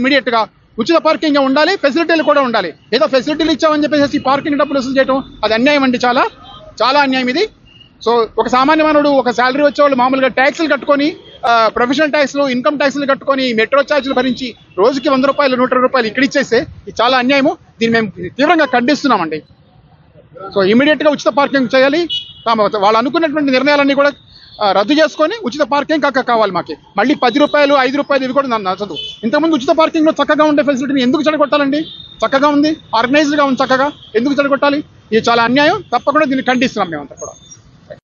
ఇమీడియట్గా ఉచిత పార్కింగ్ ఉండాలి ఫెసిలిటీలు కూడా ఉండాలి. ఏదో ఫెసిలిటీలు ఇచ్చామని చెప్పేసి పార్కింగ్ డబ్బులు వసూలు చేయటం అది అన్యాయం అండి చాలా. చాలా అన్యాయం ఇది. సో ఒక సామాన్య మానవుడు ఒక శాలరీ వచ్చేవాళ్ళు మామూలుగా ట్యాక్సులు కట్టుకొని ప్రొఫెషనల్ ట్యాక్స్లు ఇన్కమ్ ట్యాక్స్లు కట్టుకొని మెట్రో ఛార్జీలు భరించి రోజుకి వంద రూపాయలు నూట రూపాయలు ఇక్కడ ఇచ్చేస్తే ఇది చాలా అన్యాయము. దీన్ని మేము తీవ్రంగా ఖండిస్తున్నామండి. సో ఇమీడియట్గా ఉచిత పార్కింగ్ చేయాలి. తాము వాళ్ళు అనుకున్నటువంటి నిర్ణయాలన్నీ కూడా రద్దు చేసుకొని ఉచిత పార్కింగ్ కాక కావాలి మాకు. మళ్ళీ పది రూపాయలు ఐదు రూపాయలు ఇవి కూడా నన్ను నచ్చదు. ఇంతకుముందు ఉచిత పార్కింగ్లో చక్కగా ఉండే ఫెసిలిటీని ఎందుకు చెడగొట్టాలండి? చక్కగా ఉంది ఆర్గనైజ్డ్గా ఉంది చక్కగా. ఎందుకు చెడగొట్టాలి? ఇది చాలా అన్యాయం. తప్పకుండా దీన్ని ఖండిస్తున్నాం మేమంతా కూడా.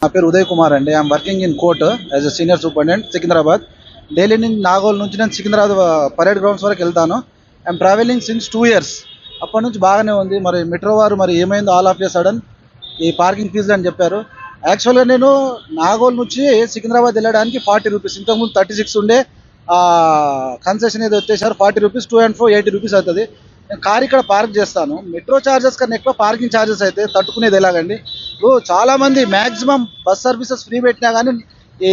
నా పేరు ఉదయ్ కుమార్ అండి. I'm working in court as a senior superintendent Secunderabad. Delhi నుంచి నాగోల్ నుంచి నేను సికింద్రాబాద్ పరేడ్ గ్రౌండ్స్ వరకు వెళ్తాను. I'm travelling since two years. అప్పటి నుంచి బాగానే ఉంది. మరి మెట్రో వారు మరి ఏమైందో ఆల్ ఆఫ్ ఏ సడన్ ఈ పార్కింగ్ ఫీజులు అని చెప్పారు. యాక్చువల్గా నేను నాగోల్ నుంచి సికింద్రాబాద్ వెళ్ళడానికి ఫార్టీ రూపీస్ ఇంతకుముందు థర్టీ సిక్స్ ఉండే కన్సెషన్ ఏదో వచ్చేసారు forty rupees two and four eighty rupees అవుతుంది. నేను కార్ ఇక్కడ పార్క్ చేస్తాను. మెట్రో చార్జెస్ కన్నా ఎక్కువ పార్కింగ్ చార్జెస్ అయితే తట్టుకునేది ఎలాగండి? ఇప్పుడు చాలామంది మ్యాక్సిమం బస్ సర్వీసెస్ ఫ్రీ పెట్టినా కానీ ఈ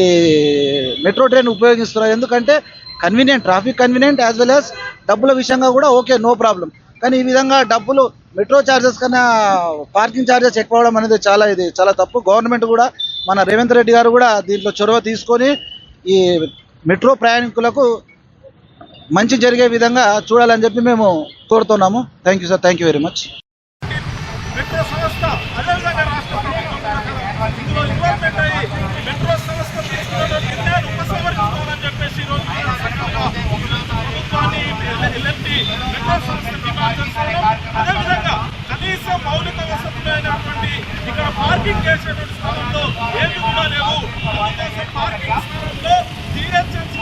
మెట్రో ట్రైన్ ఉపయోగిస్తున్నారు. ఎందుకంటే convenient traffic convenient as well as డబ్బుల విషయంగా కూడా ఓకే నో ప్రాబ్లం కానీ ఈ విధంగా డబ్బులు మెట్రో చార్జెస్ కన్నా పార్కింగ్ చార్జెస్ ఎక్కువ అవడం అనేది చాలా ఇది చాలా తప్పు. గవర్నమెంట్ కూడా మన రేవంత్ రెడ్డి గారు కూడా దీంట్లో చొరవ తీసుకొని ఈ మెట్రో ప్రయాణికులకు మంచి జరిగే విధంగా చూడాలని చెప్పి మేము కోరుతున్నాము. Thank you sir thank you very much metro సంస్థ అదేవిధంగా రాష్ట్ర ప్రభుత్వం కూడా ఇందులో ఇన్వాల్వ్మెంట్ అయ్యి మెట్రో సంస్థ అదేవిధంగా కనీస మౌలిక వసతులైనటువంటి ఇక్కడ పార్కింగ్ చేసేటువంటి స్థలంలో ఏమి కూడా లేవు పార్కింగ్ స్థలంలో తీరచర్చి